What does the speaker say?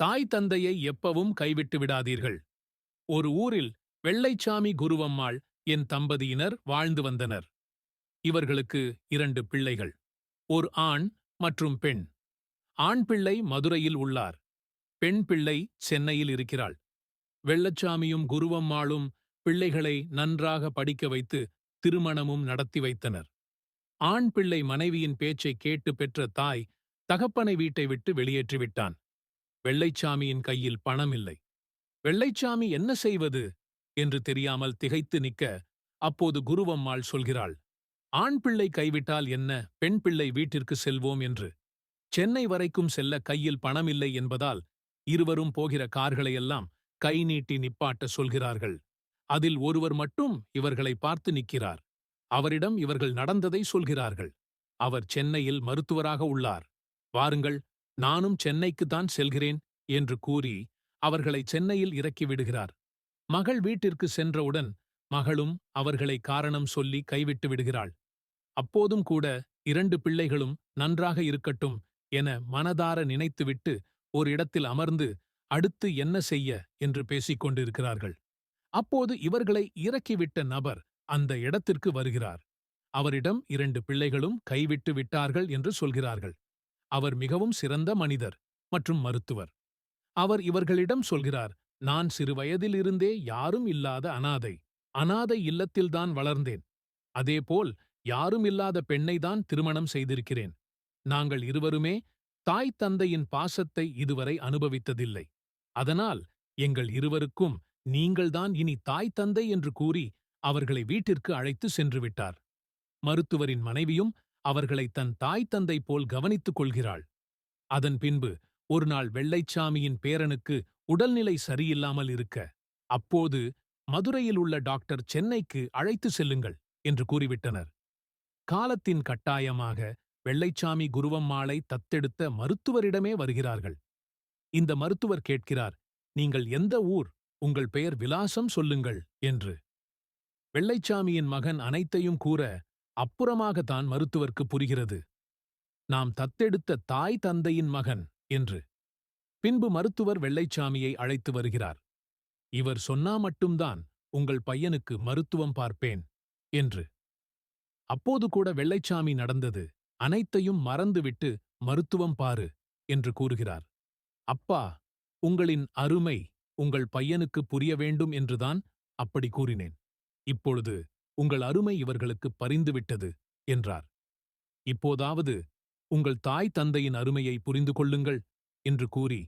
தாய் தந்தையை எப்பவும் கைவிட்டு விடாதீர்கள். ஒரு ஊரில் வெள்ளைச்சாமி குருவம்மாள் என் தம்பதியினர் வாழ்ந்து வந்தனர். இவர்களுக்கு இரண்டு பிள்ளைகள் ஒரு ஆண் மற்றும் பெண். ஆண் பிள்ளை மதுரையில் உள்ளார். பெண் பிள்ளை சென்னையில் இருக்கிறாள். வெள்ளச்சாமியும் குருவம்மாளும் பிள்ளைகளை நன்றாக படிக்க வைத்து திருமணமும் நடத்தி வைத்தனர். ஆண் பிள்ளை மனைவியின் பேச்சை கேட்டு பெற்ற தாய் தகப்பனை வீட்டை விட்டு வெளியேற்றிவிட்டான். வெள்ளைச்சாமியின் கையில் பணம் இல்லை வெள்ளைச்சாமி என்ன செய்வது? என்று தெரியாமல் திகைத்து நிற்க அப்போது குருவம்மாள் சொல்கிறாள் ஆண் பிள்ளை கைவிட்டால் என்ன? பெண் பிள்ளை வீட்டிற்கு செல்வோம் என்று. சென்னை வரைக்கும் செல்ல கையில் பணமில்லை என்பதால் இருவரும் போகிற கார்களையெல்லாம் கை நீட்டி நிப்பாட்ட சொல்கிறார்கள். அதில் ஒருவர் மட்டும் இவர்களை பார்த்து நிற்கிறார். அவரிடம் இவர்கள் நடந்ததை சொல்கிறார்கள். அவர் சென்னையில் மருத்துவராக உள்ளார். வாருங்கள் நானும் சென்னைக்குத்தான் செல்கிறேன் என்று கூறி அவர்களை சென்னையில் இறக்கி விடுகிறார். மகள் வீட்டிற்கு சென்றவுடன் மகளும் அவர்களை காரணம் சொல்லி கைவிட்டு விடுகிறாள். அப்போதும் கூட இரண்டு பிள்ளைகளும் நன்றாக இருக்கட்டும் என மனதார நினைத்துவிட்டு ஒரு இடத்தில் அமர்ந்து அடுத்து என்ன செய்ய என்று பேசிக் கொண்டிருக்கிறார்கள். அப்போது இவர்களை இறக்கிவிட்ட நபர் அந்த இடத்திற்கு வருகிறார். அவரிடம் இரண்டு பிள்ளைகளும் கைவிட்டு விட்டார்கள் என்று சொல்கிறார்கள். அவர் மிகவும் சிறந்த மனிதர் மற்றும் மருத்துவர். அவர் இவர்களிடம் சொல்கிறார் நான் சிறுவயதிலிருந்தே யாரும் இல்லாத அனாதை அனாதை இல்லத்தில்தான் வளர்ந்தேன். அதேபோல் யாரும் இல்லாத பெண்ணைதான் திருமணம் செய்திருக்கிறேன். நாங்கள் இருவருமே தாய் தந்தையின் பாசத்தை இதுவரை அனுபவித்ததில்லை. அதனால் எங்கள் இருவருக்கும் நீங்கள்தான் இனி தாய் தந்தை என்று கூறி அவர்களை வீட்டிற்கு அழைத்து சென்றுவிட்டார் மருத்துவரின் மனைவியும் அவர்களை தன் தாய் தந்தை போல் கவனித்துக் கொள்கிறாள். அதன் பின்பு ஒருநாள் வெள்ளைச்சாமியின் பேரனுக்கு உடல்நிலை சரியில்லாமல் இருக்க அப்போது மதுரையில் உள்ள டாக்டர் சென்னைக்கு அழைத்து செல்லுங்கள் என்று கூறிவிட்டனர். காலத்தின் கட்டாயமாக வெள்ளைச்சாமி குருவம்மாளை தத்தெடுத்த மருத்துவரிடமே வருகிறார்கள். இந்த மருத்துவர் கேட்கிறார் நீங்கள் எந்த ஊர்? உங்கள் பெயர் விலாசம் சொல்லுங்கள் என்று. வெள்ளைச்சாமியின் மகன் அனைத்தையும் கூற அப்புறமாகத்தான் மருத்துவர்க்கு புரிகிறது. நாம் தத்தெடுத்த தாய் தந்தையின் மகன் என்று. பின்பு மருத்துவர் வெள்ளைச்சாமியை அழைத்து வருகிறார். இவர் சொன்னா மட்டும்தான் உங்கள் பையனுக்கு மருத்துவம் பார்ப்பேன் என்று. அப்போது கூட வெள்ளைச்சாமி நடந்தது. அனைத்தையும் மறந்துவிட்டு மருத்துவம் பாரு என்று கூறுகிறார். அப்பா உங்களின் அருமை உங்கள் பையனுக்கு புரிய வேண்டும் என்றுதான் அப்படி கூறினேன். இப்பொழுது உங்கள் அருமை இவர்களுக்கு பரிந்துவிட்டது என்றார். இப்போதாவது உங்கள் தாய் தந்தையின் அருமையை புரிந்து கொள்ளுங்கள் என்று கூறி